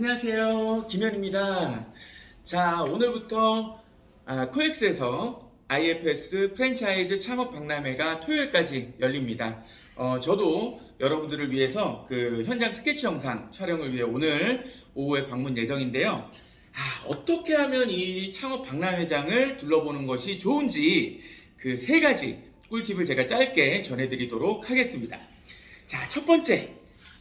안녕하세요. 김현입니다. 자, 오늘부터 아, 코엑스에서 IFS 프랜차이즈 창업 박람회가 토요일까지 열립니다. 어, 저도 여러분들을 위해서 그 현장 스케치 영상 촬영을 위해 오늘 오후에 방문 예정인데요. 아, 어떻게 하면 이 창업 박람회장을 둘러보는 것이 좋은지 그 세 가지 꿀팁을 제가 짧게 전해드리도록 하겠습니다. 자, 첫 번째.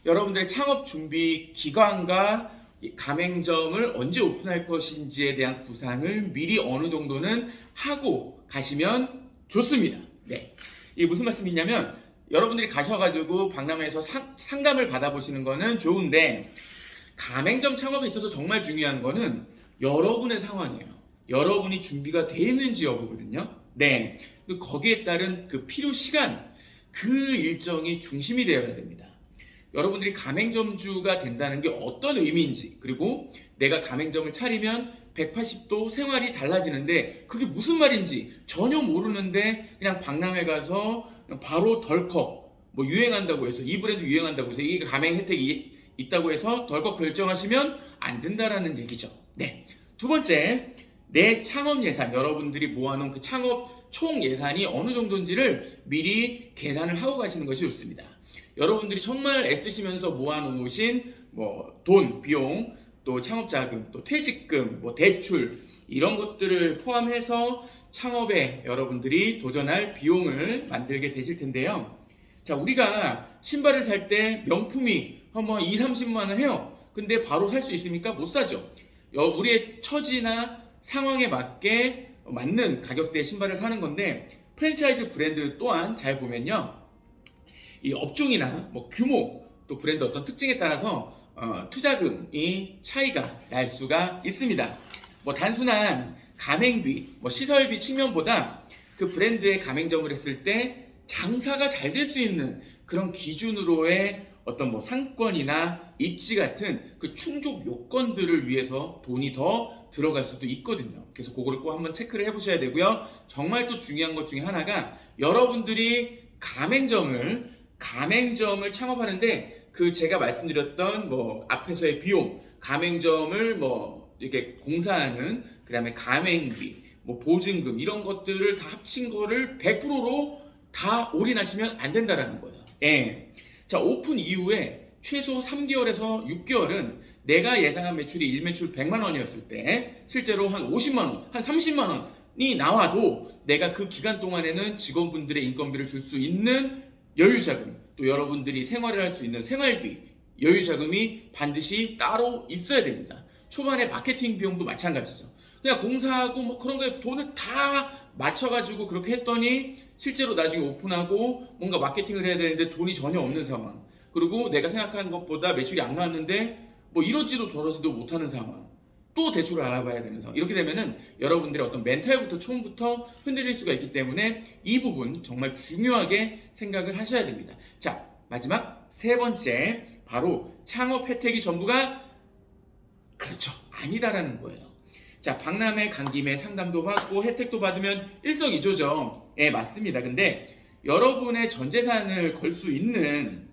여러분들의 창업 준비 기간과 이 가맹점을 언제 오픈할 것인지에 대한 구상을 미리 어느 정도는 하고 가시면 좋습니다. 네. 이게 무슨 말씀이냐면 여러분들이 가셔가지고 박람회에서 상, 상담을 받아보시는 거는 좋은데 가맹점 창업에 있어서 정말 중요한 거는 여러분의 상황이에요. 여러분이 준비가 돼 있는지 여부거든요. 네. 그 거기에 따른 그 필요 시간, 그 일정이 중심이 되어야 됩니다. 여러분들이 가맹점주가 된다는 게 어떤 의미인지, 그리고 내가 가맹점을 차리면 180도 생활이 달라지는데 그게 무슨 말인지 전혀 모르는데 그냥 박람회 가서 바로 덜컥 뭐 유행한다고 해서 이 브랜드 유행한다고 해서 이게 가맹 혜택이 있다고 해서 덜컥 결정하시면 안 된다라는 얘기죠. 네. 두 번째, 내 창업 예산, 여러분들이 모아놓은 그 창업 총 예산이 어느 정도인지를 미리 계산을 하고 가시는 것이 좋습니다. 여러분들이 정말 애쓰시면서 모아놓으신 뭐 돈, 비용, 또 창업 자금, 또 퇴직금, 뭐 대출 이런 것들을 포함해서 창업에 여러분들이 도전할 비용을 만들게 되실 텐데요. 자, 우리가 신발을 살 때 명품이 한뭐 2, 30만 원 해요. 근데 바로 살 수 있습니까? 못 사죠. 여- 우리의 처지나 상황에 맞게 맞는 가격대의 신발을 사는 건데 프랜차이즈 브랜드 또한 잘 보면요. 이 업종이나 뭐 규모 또 브랜드 어떤 특징에 따라서 어, 투자금이 차이가 날 수가 있습니다. 뭐 단순한 가맹비, 뭐 시설비 측면보다 그 브랜드의 가맹점을 했을 때 장사가 잘 될 수 있는 그런 기준으로의 어떤 뭐 상권이나 입지 같은 그 충족 요건들을 위해서 돈이 더 들어갈 수도 있거든요. 그래서 그거를 꼭 한번 체크를 해보셔야 되고요. 정말 또 중요한 것 중에 하나가 여러분들이 가맹점을 가맹점을 창업하는데 그 제가 말씀드렸던 뭐 앞에서의 비용, 가맹점을 뭐 이렇게 공사하는 그다음에 가맹비, 뭐 보증금 이런 것들을 다 합친 거를 100%로 다 올인하시면 안 된다라는 거예요. 예. 자, 오픈 이후에 최소 3개월에서 6개월은 내가 예상한 매출이 일매출 100만 원이었을 때 실제로 한 50만 원, 한 30만 원이 나와도 내가 그 기간 동안에는 직원분들의 인건비를 줄 수 있는 여유 자금, 또 여러분들이 생활을 할 수 있는 생활비, 여유 자금이 반드시 따로 있어야 됩니다. 초반에 마케팅 비용도 마찬가지죠. 그냥 공사하고 뭐 그런 거에 돈을 다 맞춰가지고 그렇게 했더니 실제로 나중에 오픈하고 뭔가 마케팅을 해야 되는데 돈이 전혀 없는 상황. 그리고 내가 생각한 것보다 매출이 안 나왔는데 뭐 이러지도 저러지도 못하는 상황. 또 대출을 알아봐야 되는 상황. 이렇게 되면은 여러분들의 어떤 멘탈부터 처음부터 흔들릴 수가 있기 때문에 이 부분 정말 중요하게 생각을 하셔야 됩니다. 자, 마지막 세 번째. 바로 창업 혜택이 전부가 그렇죠. 아니다라는 거예요. 자, 박람회 간 김에 상담도 받고 혜택도 받으면 일석이조죠. 예, 맞습니다. 근데 여러분의 전 재산을 걸 수 있는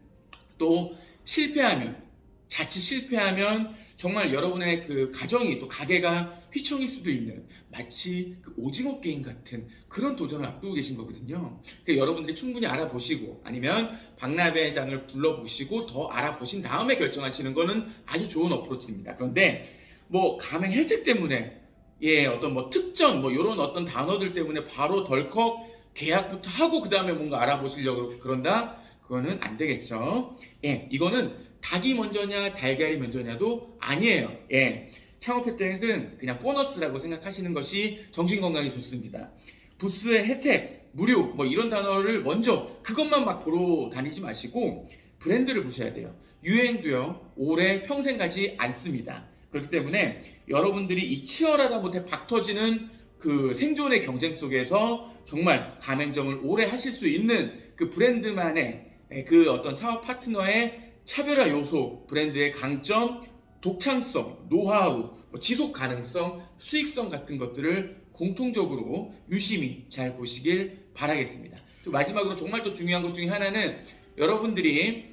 또 실패하면 자칫 실패하면 정말 여러분의 그 가정이 또 가게가 휘청일 수도 있는 마치 그 오징어 게임 같은 그런 도전을 앞두고 계신 거거든요. 그러니까 여러분들이 충분히 알아보시고 아니면 박람회장을 둘러보시고 더 알아보신 다음에 결정하시는 거는 아주 좋은 어프로치입니다. 그런데 뭐 가맹 혜택 때문에 예 어떤 뭐 특전 뭐 이런 어떤 단어들 때문에 바로 덜컥 계약부터 하고 그 다음에 뭔가 알아보시려고 그런다 그거는 안 되겠죠. 예 이거는 닭이 먼저냐 달걀이 먼저냐도 아니에요. 예 창업 혜택은 그냥 보너스라고 생각하시는 것이 정신 건강에 좋습니다. 부스의 혜택 무료 뭐 이런 단어를 먼저 그것만 막 보러 다니지 마시고 브랜드를 보셔야 돼요. 유행도요 오래 평생 가지 않습니다. 그렇기 때문에 여러분들이 이 치열하다 못해 박터지는 그 생존의 경쟁 속에서 정말 가맹점을 오래 하실 수 있는 그 브랜드만의 그 어떤 사업 파트너의 차별화 요소, 브랜드의 강점, 독창성, 노하우, 뭐 지속 가능성, 수익성 같은 것들을 공통적으로 유심히 잘 보시길 바라겠습니다. 또 마지막으로 정말 또 중요한 것 중에 하나는 여러분들이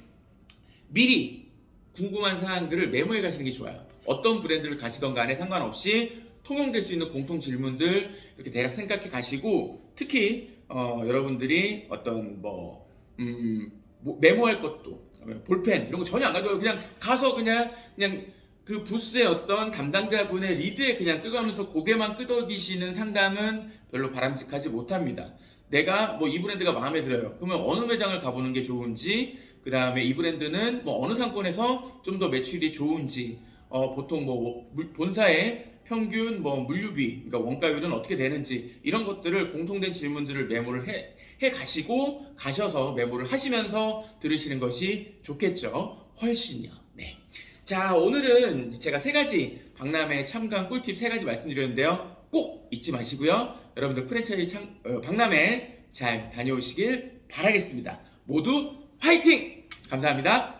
미리 궁금한 사항들을 메모해 가시는 게 좋아요. 어떤 브랜드를 가시던 간에 상관없이 통용될 수 있는 공통 질문들 이렇게 대략 생각해 가시고 특히 어, 여러분들이 어떤 뭐, 음, 뭐 메모할 것도 볼펜 이런 거 전혀 안 가져요. 그냥 가서 그냥 그냥 그 부스의 어떤 담당자분의 리드에 그냥 끄가면서 고개만 끄덕이시는 상담은 별로 바람직하지 못합니다. 내가 뭐 이 브랜드가 마음에 들어요. 그러면 어느 매장을 가보는 게 좋은지, 그 다음에 이 브랜드는 뭐 어느 상권에서 좀 더 매출이 좋은지, 어, 보통 뭐 물- 본사의 평균 뭐 물류비, 그러니까 원가율은 어떻게 되는지 이런 것들을 공통된 질문들을 메모를 해, 해 가시고 가셔서 메모를 하시면서 들으시는 것이 좋겠죠. 훨씬요. 네. 자, 오늘은 제가 세 가지 박람회 참관 꿀팁 세 가지 말씀드렸는데요. 꼭 잊지 마시고요. 여러분들 프랜차이즈 참, 어, 박람회 잘 다녀오시길 바라겠습니다. 모두 화이팅! 감사합니다.